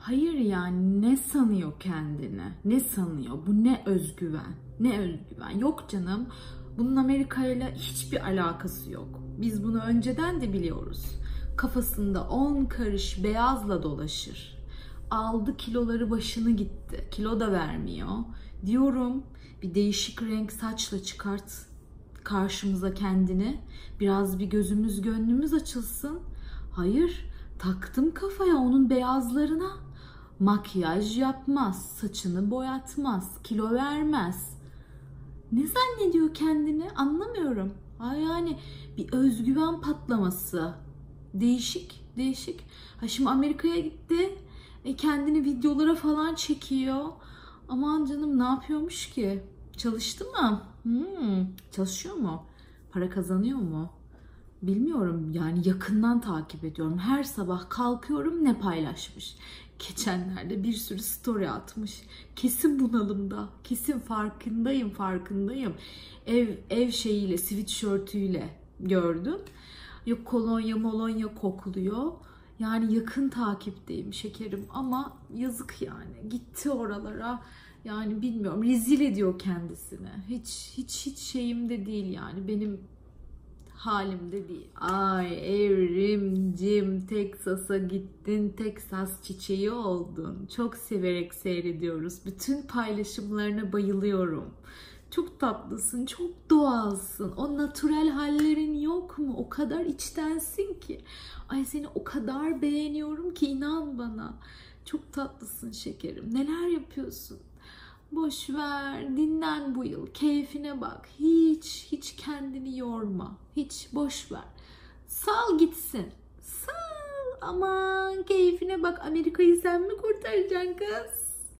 Hayır yani ne sanıyor kendini? Ne sanıyor? Bu ne özgüven? Ne özgüven? Yok canım. Bunun Amerika ile hiçbir alakası yok. Biz bunu önceden de biliyoruz. Kafasında 10 karış beyazla dolaşır. Aldı kiloları başını gitti. Kilo da vermiyor. Diyorum bir değişik renk saçla çıkart karşımıza kendini. Biraz bir gözümüz gönlümüz açılsın. Hayır taktım kafaya onun beyazlarına. Makyaj yapmaz, saçını boyatmaz, kilo vermez. Ne zannediyor kendini anlamıyorum. Ay yani bir özgüven patlaması. Değişik, değişik. Ha şimdi Amerika'ya gitti. E kendini videolara falan çekiyor. Aman canım ne yapıyormuş ki? Çalıştı mı? Hmm, çalışıyor mu? Para kazanıyor mu? Bilmiyorum yani yakından takip ediyorum. Her sabah kalkıyorum ne paylaşmış. Geçenlerde bir sürü story atmış. Kesin bunalımda. Kesin farkındayım farkındayım. Ev ev şeyiyle sweatshirtüyle gördüm. Yok kolonya molonya kokluyor. Yani yakın takipteyim şekerim ama yazık yani. Gitti oralara. Yani bilmiyorum rezil ediyor kendisini. Hiç hiç hiç şeyimde değil yani. Benim halimde değil. Ay evrimcim Teksas'a gittin. Teksas çiçeği oldun. Çok severek seyrediyoruz. Bütün paylaşımlarına bayılıyorum. Çok tatlısın, çok doğalsın. O natürel hallerin yok mu? O kadar içtensin ki. Ay seni o kadar beğeniyorum ki inan bana. Çok tatlısın şekerim. Neler yapıyorsun? Boş ver, dinlen bu yıl. Keyfine bak. Hiç hiç kendini yorma. Hiç boş ver. Sal gitsin. Sal. Aman keyfine bak. Amerika'yı sen mi kurtaracaksın kız?